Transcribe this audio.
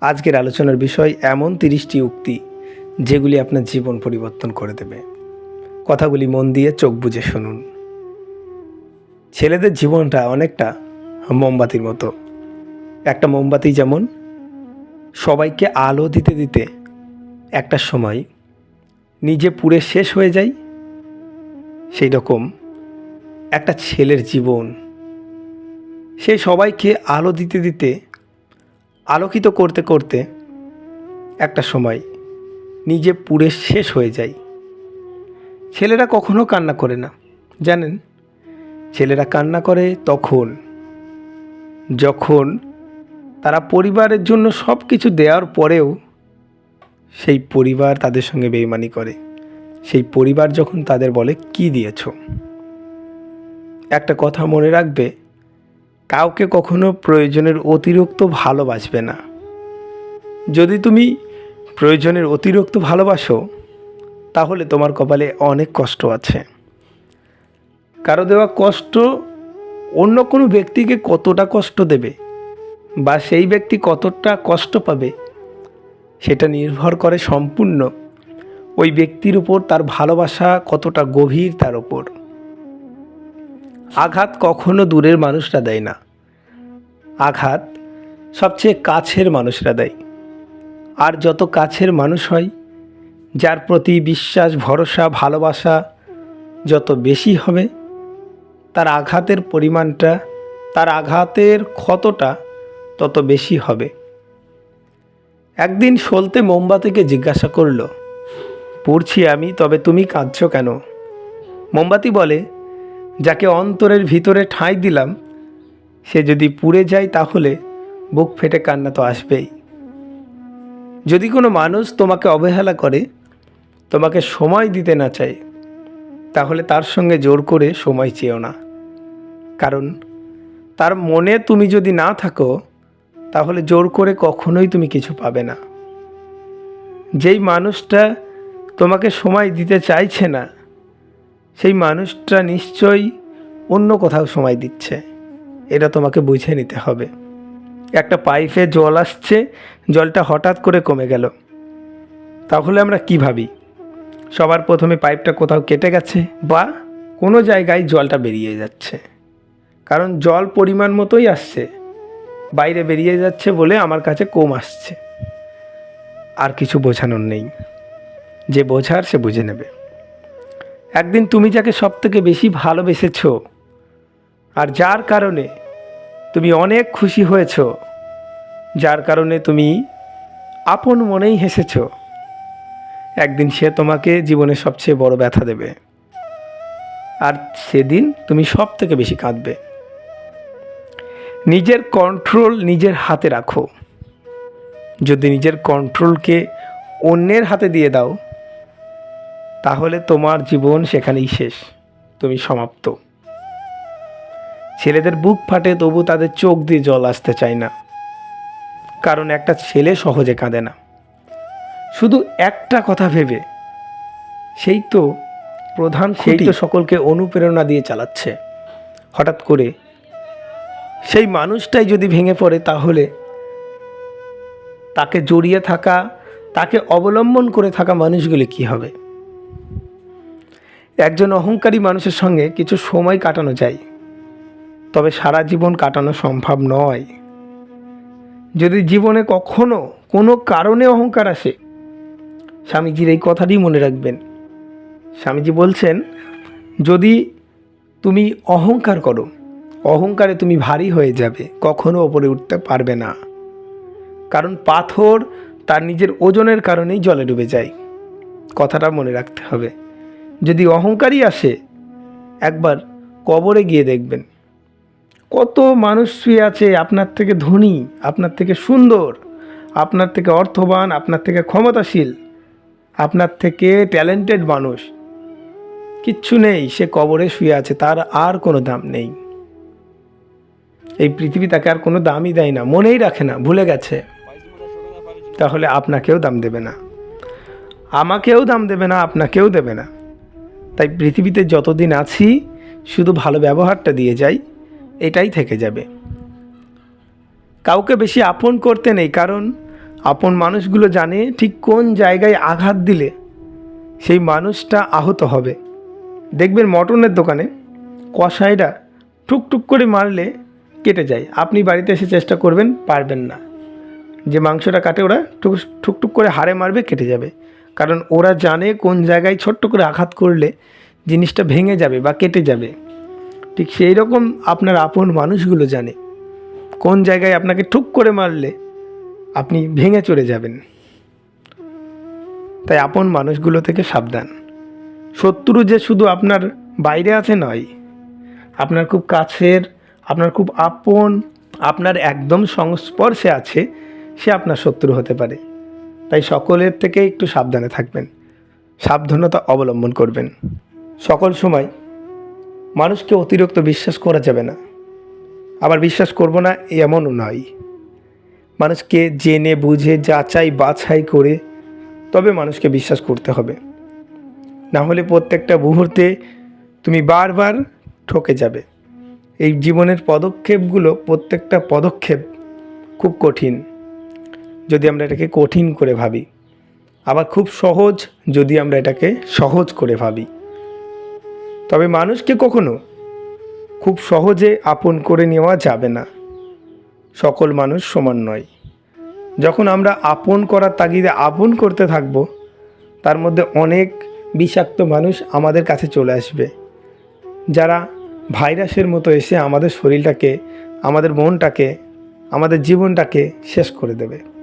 আজকের আলোচনার বিষয় এমন তিরিশটি উক্তি, যেগুলি আপনার জীবন পরিবর্তন করে দেবে। কথাগুলি মন দিয়ে চোখ বুজে শুনুন। ছেলেদের জীবনটা অনেকটা মোমবাতির মতো। একটা মোমবাতি যেমন, সবাইকে আলো দিতে দিতে একটা সময় নিজে পুড়ে শেষ হয়ে যায়, সেই রকম একটা ছেলের জীবন। সে সবাইকে আলো দিতে দিতে আলোকিত করতে করতে একটা সময় নিজে পুড়ে শেষ হয়ে যায়। ছেলেরা কখনো কান্না করে না, জানেন? ছেলেরা কান্না করে তখন, যখন তারা পরিবারের জন্য সব কিছু দেওয়ার পরেও সেই পরিবার তাদের সঙ্গে বেইমানি করে। সেই পরিবার যখন তাদের বলে, কি দিয়েছ? একটা কথা মনে রাখবে কাউকে কখনো প্রয়োজনের অতিরিক্ত ভালোবাসবে না। যদি তুমি প্রয়োজনের অতিরিক্ত ভালোবাসো, তাহলে তোমার কপালে অনেক কষ্ট আছে। কারও দেওয়া কষ্ট অন্য কোনো ব্যক্তিকে কতটা কষ্ট দেবে বা সেই ব্যক্তি কতটা কষ্ট পাবে, সেটা নির্ভর করে সম্পূর্ণ ওই ব্যক্তির উপর তার ভালোবাসা কতটা গভীর তার ওপর আঘাত কখনো দূরের মানুষরা দেয় না। আঘাত সবচেয়ে কাছের মানুষরা দেয়। আর যত কাছের মানুষ হয়, যার প্রতি বিশ্বাস, ভরসা, ভালোবাসা যত বেশি হবে, তার আঘাতের পরিমাণটা, তার আঘাতের ক্ষতটা তত বেশি হবে। একদিন সলতে মোমবাতিকে জিজ্ঞাসা করল, পড়ছি আমি, তবে তুমি কাঁদছ কেন? মোমবাতি বলে যাকে অন্তরের ভিতরে ঠাঁই দিলাম, সে যদি পুড়ে যায় তাহলে বুক ফেটে কান্না তো আসবেই। যদি কোনো মানুষ তোমাকে অবহেলা করে, তোমাকে সময় দিতে না চায়, তাহলে তার সঙ্গে জোর করে সময় চেয়েও না। কারণ তার মনে তুমি যদি না থাকো, তাহলে জোর করে কখনোই তুমি কিছু পাবে না। যেই মানুষটা তোমাকে সময় দিতে চাইছে না সেই মানুষটা নিশ্চয়ই অন্য কোথাও সময় দিচ্ছে। এটা তোমাকে বুঝে নিতে হবে। একটা পাইপে জল আসছে, জলটা হঠাৎ করে কমে গেল। তাহলে আমরা কি ভাবি? সবার প্রথমে পাইপটা কোথাও কেটে গেছে বা কোনো জায়গায় জলটা বেরিয়ে যাচ্ছে। কারণ জল পরিমাণ মতোই আসছে। বাইরে বেরিয়ে যাচ্ছে বলে আমার কাছে কম আসছে। আর কিছু বোঝানোর নেই। যে বোঝার সে বুঝে নেবে। একদিন তুমি যাকে সব থেকে বেশি ভালোবেসেছ আর যার কারণে তুমি অনেক খুশি হয়েছ, যার কারণে তুমি আপন মনেই হেসেছ, একদিন সে তোমাকে জীবনে সবচেয়ে বড় ব্যথা দেবে। আর সেদিন তুমি সব থেকে বেশি কাঁদবে। নিজের কন্ট্রোল নিজের হাতে রাখো। যদি নিজের কন্ট্রোলকে অন্যের হাতে দিয়ে দাও তাহলে তোমার জীবন সেখানেই শেষ। তুমি সমাপ্ত। ছেলেদের বুক ফাটে তবু তাদের চোখ দিয়ে জল আসতে চায় না। কারণ একটা ছেলে সহজে কাঁদে না। শুধু একটা কথা ভেবে সেই তো প্রধান সেই তো সকলকে অনুপ্রেরণা দিয়ে চালাচ্ছে। হঠাৎ করে সেই মানুষটাই যদি ভেঙে পড়ে তাহলে তাকে জড়িয়ে থাকা তাকে অবলম্বন করে থাকা মানুষগুলি কি হবে? একজন অহংকারী মানুষের সঙ্গে কিছু সময় কাটানো যায়। তবে সারা জীবন কাটানো সম্ভব নয়। যদি জীবনে কখনো কোনো কারণে অহংকার আসে, স্বামীজির এই কথাটি মনে রাখবেন। স্বামীজি বলছেন, যদি তুমি অহংকার করো, অহংকারে তুমি ভারী হয়ে যাবে, কখনো ওপরে উঠতে পারবে না। কারণ পাথর তার নিজের ওজনের কারণেই জলে ডুবে যায়। কথাটা মনে রাখতে হবে। যদি অহংকারই আসে, একবার কবরে গিয়ে দেখবেন। কত মানুষ শুয়ে আছে, আপনার থেকে ধনী, আপনার থেকে সুন্দর, আপনার থেকে অর্থবান, আপনার থেকে ক্ষমতাশীল, আপনার থেকে ট্যালেন্টেড মানুষ। কিচ্ছু নেই, সে কবরে শুয়ে আছে, তার আর কোনো দাম নেই। এই পৃথিবী তাকে আর কোনো দামই দেয় না, মনেই রাখে না, ভুলে গেছে। তাহলে আপনাকেও দাম দেবে না। আমাকেও দাম দেবে না, আপনাকেও দেবে না। তাই পৃথিবীতে যতদিন আছি, শুধু ভালো ব্যবহারটা দিয়ে যাই, এটাই থেকে যাবে। কাউকে বেশি আপন করতে নেই, কারণ আপন মানুষগুলো জানে ঠিক কোন জায়গায় আঘাত দিলে সেই মানুষটা আহত হবে। দেখবেন মটনের দোকানে কষাইরা টুকটুক করে মারলে কেটে যায়। আপনি বাড়িতে এসে চেষ্টা করবেন, পারবেন না। যে মাংসটা কাটে, ওরা টুকটুক করে হাড়ে মারবে, কেটে যাবে। কারণ ওরা জানে কোন জায়গায় ছোট্ট করে আঘাত করলে জিনিসটা ভেঙে যাবে বা কেটে যাবে। ঠিক সেই রকম আপনার আপন মানুষগুলো জানে কোন জায়গায় আপনাকে ঠুক করে মারলে আপনি ভেঙে চলে যাবেন। তাই আপন মানুষগুলো থেকে সাবধান। শত্রু যে শুধু আপনার বাইরে আছে নয়, আপনার খুব কাছের, আপনার খুব আপন, আপনার একদম সংস্পর্শে আছে সে আপনার শত্রু হতে পারে। তাই সকলের থেকে একটু সাবধানে থাকবেন। সাবধানতা অবলম্বন করবেন। সকল সময় মানুষকে অতিরিক্ত বিশ্বাস করা যাবে না। আবার বিশ্বাস করব না এমনও নয়। মানুষকে জেনে, বুঝে, যাচাই, বাছাই করে তবে মানুষকে বিশ্বাস করতে হবে। না হলে প্রত্যেকটা মুহূর্তে তুমি বারবার ঠকে যাবে। এই জীবনের পদক্ষেপগুলো প্রত্যেকটা পদক্ষেপ খুব কঠিন। যদি আমরা এটাকে কঠিন করে ভাবি। আবার খুব সহজ যদি আমরা এটাকে সহজ করে ভাবি। তবে মানুষকে কখনো খুব সহজে আপন করে নেওয়া যাবে না। সকল মানুষ সমান নয়। যখন আমরা আপন করার তাগিদে আপন করতে থাকব, তার মধ্যে অনেক বিষাক্ত মানুষ আমাদের কাছে চলে আসবে। যারা ভাইরাসের মতো এসে আমাদের শরীরটাকে, আমাদের মনটাকে, আমাদের জীবনটাকে শেষ করে দেবে।